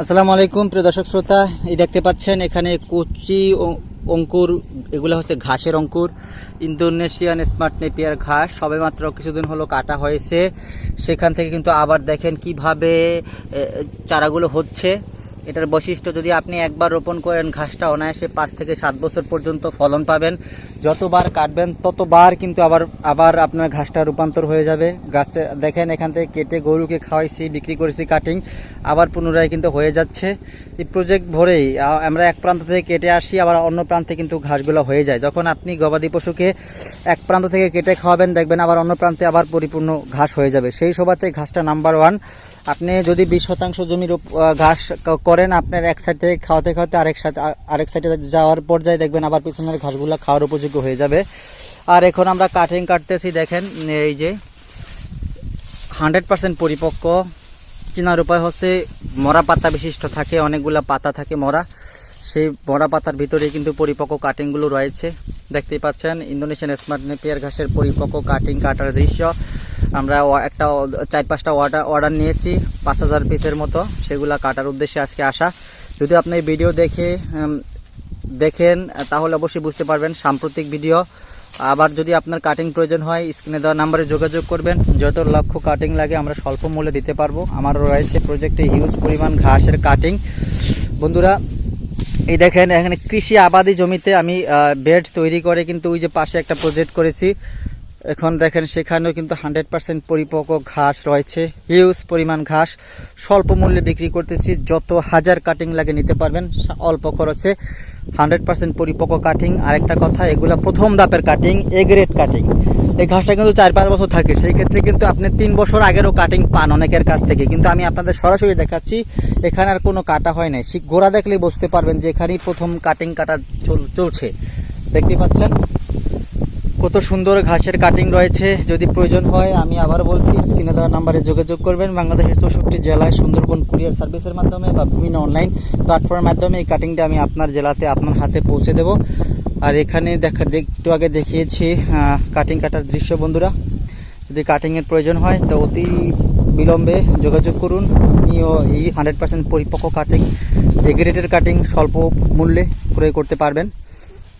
আসসালামু আলাইকুম, প্রিয় দর্শক শ্রোতা। এই দেখতে পাচ্ছেন, এখানে কুচি অঙ্কুর, এগুলো হচ্ছে ঘাসের অঙ্কুর। ইন্দোনেশিয়ান স্মার্ট নেপিয়ার ঘাস সবে মাত্র কিছুদিন হলো কাটা হয়েছে। সেখান থেকে কিন্তু আবার দেখেন কীভাবে চারাগুলো হচ্ছে। এটার বৈশিষ্ট্য যদি আপনি একবার রোপণ করেন, ঘাসটা অনায়াসে পাঁচ থেকে সাত বছর পর্যন্ত ফলন পাবেন। যতবার কাটবেন, ততবার কিন্তু আবার আবার আপনার ঘাসটা রূপান্তর হয়ে যাবে। গাছে, দেখেন এখান থেকে কেটে গরুকে খাওয়াইছি, বিক্রি করেছি কাটিং আবার পুনরায় কিন্তু হয়ে যাচ্ছে। এই প্রজেক্ট ভরেই আমরা এক প্রান্ত থেকে কেটে আসি, আবার অন্য প্রান্তে কিন্তু ঘাসগুলো হয়ে যায়। যখন আপনি গবাদি পশুকে এক প্রান্ত থেকে কেটে খাওয়াবেন, দেখবেন আবার অন্য প্রান্তে আবার পরিপূর্ণ ঘাস হয়ে যাবে। সেই সভাতে ঘাসটা নাম্বার ওয়ান আপনি যদি বিশ শতাংশ জমির ঘাস করেন, আপনার এক সাইড থেকে খাওয়াতে খাওয়াতে আরেক সাইড আরেক সাইডে যাওয়ার পর্যায়ে দেখবেন আবার পিছনের ঘাসগুলো খাওয়ার উপযোগ্য হয়ে যাবে। আর এখন আমরা কাটিং কাটতেছি, দেখেন, এই যে হান্ড্রেড পার্সেন্ট পরিপক্ক। চেনার উপায় হচ্ছে মরা পাতা বিশিষ্ট থাকে, অনেকগুলা পাতা থাকে মরা। সেই মরা পাতার ভিতরে কিন্তু পরিপক্ক কাটিংগুলো রয়েছে। দেখতেই পাচ্ছেন ইন্দোনেশিয়ান স্মার্ট নেপিয়ার ঘাসের পরিপক্ক কাটিং কাটার দৃশ্য। আমরা একটা চার পাঁচটা অর্ডার অর্ডার নিয়েছি, পাঁচ হাজার পিসের মতো। সেগুলা কাটার উদ্দেশ্যে আজকে আসা। যদি আপনি ভিডিও দেখে দেখেন, তাহলে অবশ্যই বুঝতে পারবেন সাম্প্রতিক ভিডিও আবার যদি আপনার কাটিং প্রয়োজন হয় স্ক্রিনে দেওয়া নাম্বারে যোগাযোগ করবেন। যত লক্ষ কাটিং লাগে, আমরা স্বল্প মূল্যে দিতে পারব। আমারও রয়েছে প্রজেক্টে হিউজ পরিমাণ ঘাসের কাটিং বন্ধুরা, এই দেখেন, এখানে কৃষি আবাদি জমিতে আমি বেড তৈরি করে কিন্তু ওই যে পাশে একটা প্রজেক্ট করেছি। এখন দেখেন সেখানেও কিন্তু হান্ড্রেড পার্সেন্ট পরিপক্ক ঘাস রয়েছে। হিউজ পরিমাণ ঘাস। স্বল্প মূল্যে বিক্রি করতেছি। যত হাজার কাটিং লাগে নিতে পারবেন অল্প খরচে। হান্ড্রেড পার্সেন্ট পরিপক্ক কাটিং আরেকটা কথা, এগুলো প্রথম দাপের কাটিং এ গ্রেড কাটিং এই ঘাসটা কিন্তু চার পাঁচ বছর থাকে। সেই ক্ষেত্রে কিন্তু আপনি তিন বছর আগেরও কাটিং পান অনেকের কাছ থেকে। কিন্তু আমি আপনাদের সরাসরি দেখাচ্ছি, এখানে আর কোনো কাটা হয় নাই। গোড়া দেখলেই বুঝতে পারবেন যে এখানেই প্রথম কাটিং কাটা চল- চলছে। দেখতে পাচ্ছেন? কত সুন্দর ঘাসের কাটিং রয়েছে, যদি প্রয়োজন হয় আমি আবার বলছি, স্ক্রিনে দেওয়া নাম্বারে যোগাযোগ করবেন। বাংলাদেশের চৌষট্টি জেলায় সুন্দরবন কুরিয়ার সার্ভিসের মাধ্যমে বা বিভিন্ন অনলাইন প্ল্যাটফর্মের মাধ্যমে এই কাটিংটা আমি আপনার জেলাতে আপনার হাতে পৌঁছে দেব। আর এখানে দেখা একটু আগে দেখিয়েছি কাটিং কাটার দৃশ্য বন্ধুরা। যদি কাটিংয়ের প্রয়োজন হয়, তো অতি বিলম্বে যোগাযোগ করুন। আপনিও এই হান্ড্রেড পার্সেন্ট পরিপক্ক কাটিং এগ্রেটের কাটিং স্বল্প মূল্যে ক্রয় করতে পারবেন।